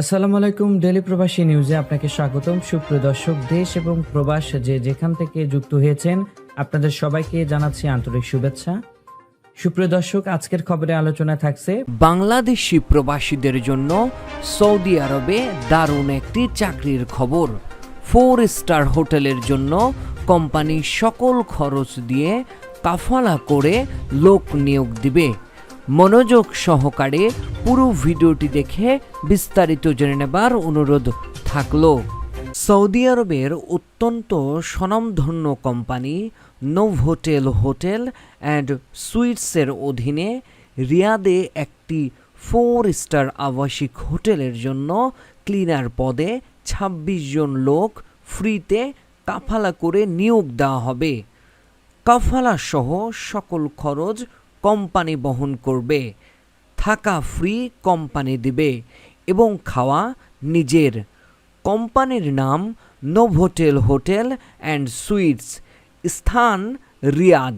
আসসালামু আলাইকুম ডেলি প্রবাসী নিউজে আপনাকে স্বাগতম। সুপ্রিয় দর্শক, দেশ এবং প্রবাস যে যেখান থেকে যুক্ত হয়েছেন, আপনাদের সবাইকে জানাচ্ছি আন্তরিক শুভেচ্ছা। সুপ্রিয় দর্শক, আজকের খবরে আলোচনা থাকছে, বাংলাদেশি প্রবাসীদের জন্য সৌদি আরবে দারুণ একটি চাকরির খবর। ফোর স্টার হোটেলের জন্য কোম্পানি সকল খরচ দিয়ে কাফালা করে লোক নিয়োগ দিবে। মনোযোগ সহকারে পুরো ভিডিওটি দেখে বিস্তারিত জেনে নেবার অনুরোধ থাকল। সৌদি আরবের অত্যন্ত স্বনামধন্য কোম্পানি নোভোটেল হোটেল অ্যান্ড সুইটসের অধীনে রিয়াদে একটি ফোর স্টার আবাসিক হোটেলের জন্য ক্লিনার পদে ২৬ জন লোক ফ্রিতে কাফালা করে নিয়োগ দেওয়া হবে। কাফালা সহ সকল খরচ কোম্পানি বহন করবে। থাকা ফ্রি কোম্পানি দিবে এবং খাওয়া নিজের। কোম্পানির নাম নোভোটেল হোটেল অ্যান্ড সুইটস স্থান রিয়াদ,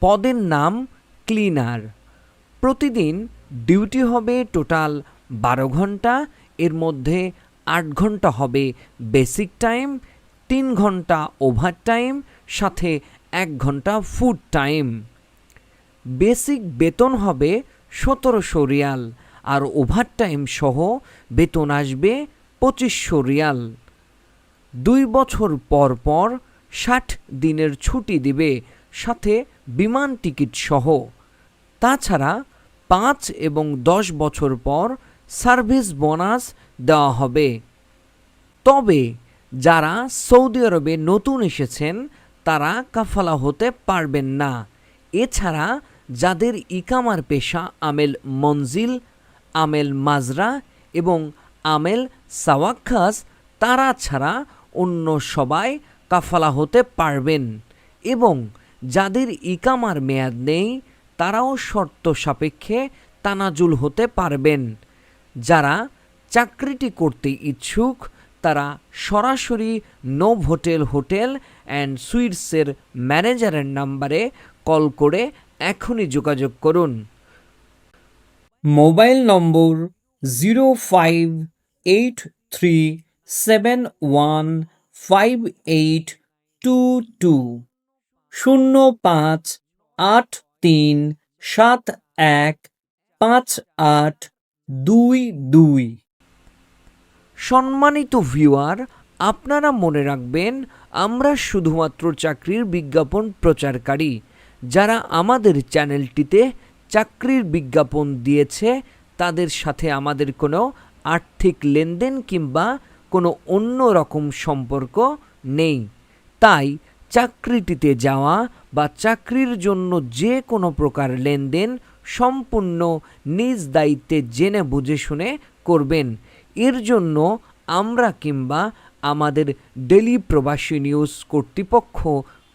পদের নাম ক্লিনার। প্রতিদিন ডিউটি হবে টোটাল বারো ঘণ্টা, এর মধ্যে আট ঘণ্টা হবে বেসিক টাইম, তিন ঘণ্টা ওভার টাইম সাথে এক ঘণ্টা ফুড টাইম। বেসিক বেতন হবে সতেরোশো রিয়াল আর ওভারটাইম সহ বেতন আসবে পঁচিশশো রিয়াল। দুই বছর পর পর ষাট দিনের ছুটি দিবে, সাথে বিমান টিকিট সহ। তাছাড়া পাঁচ এবং দশ বছর পর সার্ভিস বোনাস দেওয়া হবে। তবে যারা সৌদি আরবে নতুন এসেছেন, তারা কাফালা হতে পারবেন না। এছাড়া যাদের ইকামার পেশা আমেল মঞ্জিল আমেল মাজরা এবং আমেল সাওয়াক্কাস তারা ছাড়া অন্য সবাই কাফালা হতে পারবেন এবং যাদের ইকামার মেয়াদ নেই, তারাও শর্ত সাপেক্ষে তানাজুল হতে পারবেন। যারা চাকরিটি করতে ইচ্ছুক, তারা সরাসরি নোভ হোটেল হোটেল অ্যান্ড সুইটসের ম্যানেজারের নাম্বারে কল করে এখনই যোগাযোগ করুন। Mobile number zero five eight three seven one five eight two two শূন্য পাঁচ আট তিন সাত এক পাঁচ আট দুই দুই। সম্মানিত ভিউয়ার আপনারা মনে রাখবেন আমরা শুধুমাত্র চাকরির বিজ্ঞাপন প্রচারকারী। যারা আমাদের চ্যানেলটিতে চাকরির বিজ্ঞাপন দিয়েছে, তাদের সাথে আমাদের কোনো আর্থিক লেনদেন কিংবা কোনো অন্য রকম সম্পর্ক নেই। তাই চাকরিটিতে যাওয়া বা চাকরির জন্য যে কোনো প্রকার লেনদেন সম্পূর্ণ নিজ দায়িত্বে জেনে বুঝে শুনে করবেন। এর জন্য আমরা কিংবা আমাদের ডেলি প্রবাসী নিউজ কর্তৃপক্ষ